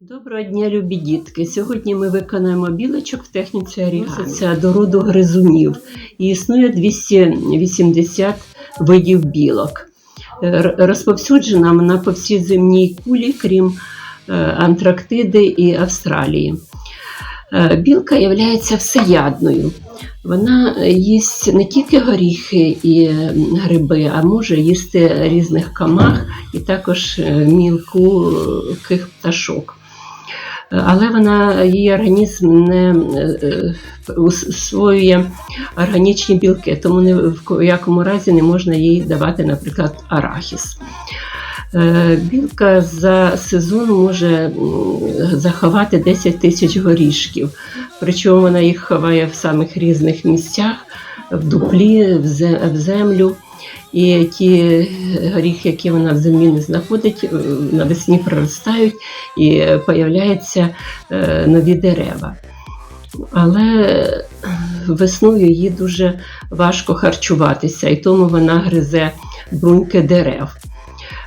Доброго дня, любі дітки! Сьогодні ми виконаємо білочок в техніці орігамі. Це до роду гризунів. І існує 280 видів білок. Розповсюджена вона по всій земній кулі, крім е, Антарктиди і Австралії. Е, Білка є всеядною. Вона їсть не тільки горіхи і е, гриби, а може їсти різних камах і також е, мілких пташок. Але вона її організм не е, е, усвоює органічні білки, тому ні в якому разі не можна їй давати, наприклад, арахіс. Е, Білка за сезон може заховати 10 тисяч горішків, причому вона їх ховає в самих різних місцях, в дуплі, в землю. І ті горіхи, які вона в землі не знаходить, е, навесні проростають і появляються е, нові дерева. Але весною їй дуже важко харчуватися, і тому вона гризе бруньки дерев.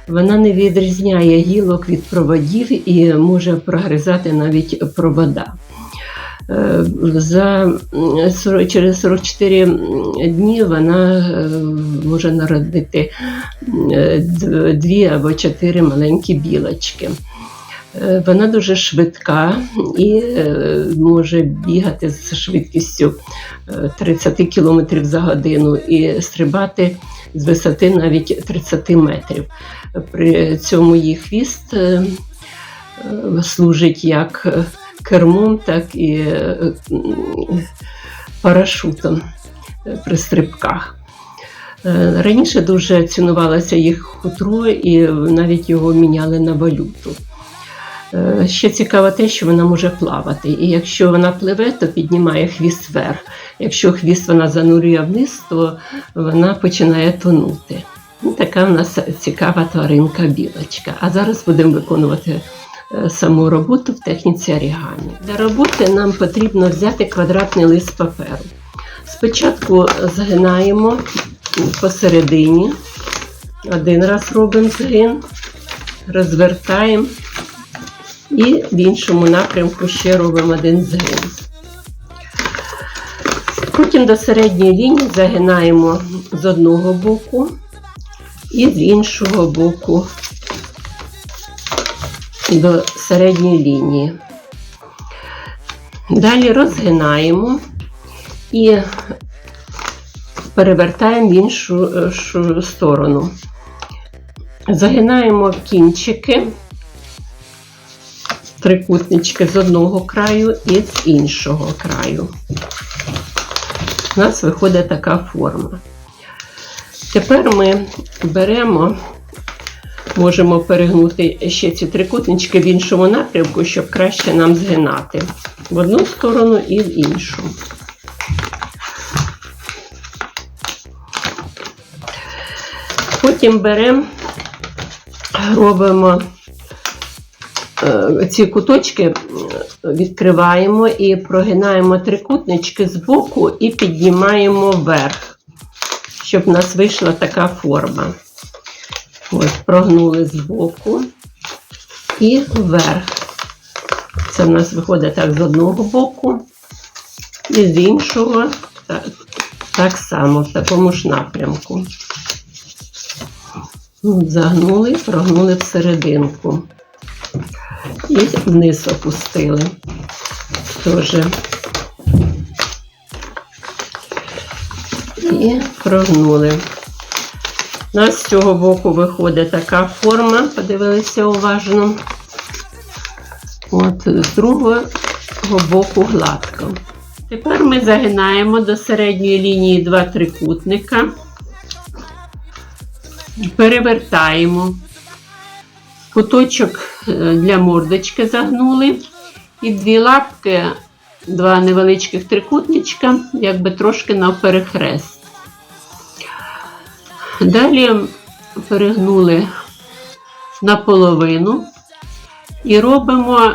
Вона не відрізняє гілок від проводів і може прогризати навіть провода. Е, За через 44 дні вона е, може народити е, дві або чотири маленькі білочки. Вона дуже швидка і може бігати з швидкістю е, 30 км за годину і стрибати з висоти навіть 30 метрів. При цьому її хвіст служить як кермом, так і е, парашутом при стрибках. Е, Раніше дуже цінувалося їх хутро і навіть його міняли на валюту. Е, Ще цікаво те, що вона може плавати. І якщо вона пливе, то піднімає хвіст вверх. Якщо хвіст вона занурює вниз, то вона починає тонути. Ну, така в нас цікава тваринка білочка. А зараз будемо виконувати саму роботу в техніці орігамі. Для роботи нам потрібно взяти квадратний лист паперу. Спочатку згинаємо посередині. Один раз робимо згин, розвертаємо і в іншому напрямку ще робимо один згин. Потім до середньої лінії загинаємо з одного боку і з іншого боку до середньої лінії. Далі розгинаємо і перевертаємо в іншу сторону. Загинаємо кінчики, трикутнички з одного краю і з іншого краю. У нас виходить така форма. Тепер ми беремо, можемо перегнути ще ці трикутнички в іншому напрямку, щоб краще нам згинати в одну сторону і в іншу. Потім беремо, робимо е, ці куточки, е, відкриваємо і прогинаємо трикутнички з боку і піднімаємо вверх, щоб в нас вийшла така форма. Ось, прогнули з боку і вверх. Це в нас виходить так з одного боку, і з іншого так, так само, в такому ж напрямку. Ну, Загнули, прогнули всерединку. І вниз опустили. Теж. І прогнули. У з цього боку виходить така форма, подивилися уважно. От, з другого боку гладко. Тепер ми загинаємо до середньої лінії два трикутника, перевертаємо. Куточок е, для мордочки загнули. І дві лапки, два невеличких трикутничка, якби трошки навперехрест. Далі перегнули наполовину і робимо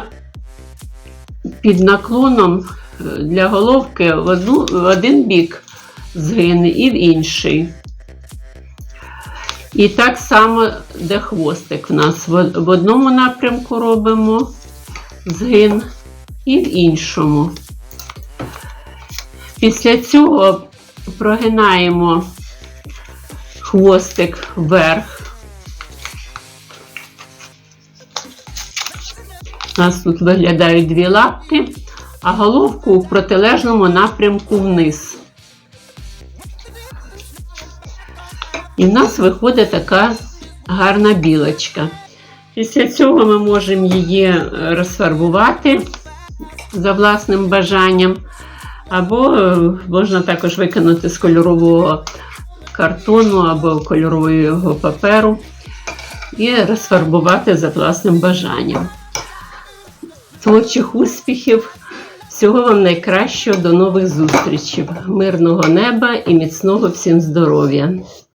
під наклоном е, для головки в, одну, в один бік згини і в інший. І так само, де хвостик в нас в одному напрямку робимо, згин і в іншому. Після цього прогинаємо хвостик вверх. У нас тут виглядають дві лапки, а головку в протилежному напрямку вниз. І в нас виходить така гарна білочка. Після цього ми можемо її е, розфарбувати за власним бажанням. Або е, можна також викинути з кольорового картону або кольорового паперу і розфарбувати за власним бажанням. Творчих успіхів! Всього вам найкращого, до нових зустрічей, мирного неба і міцного всім здоров'я!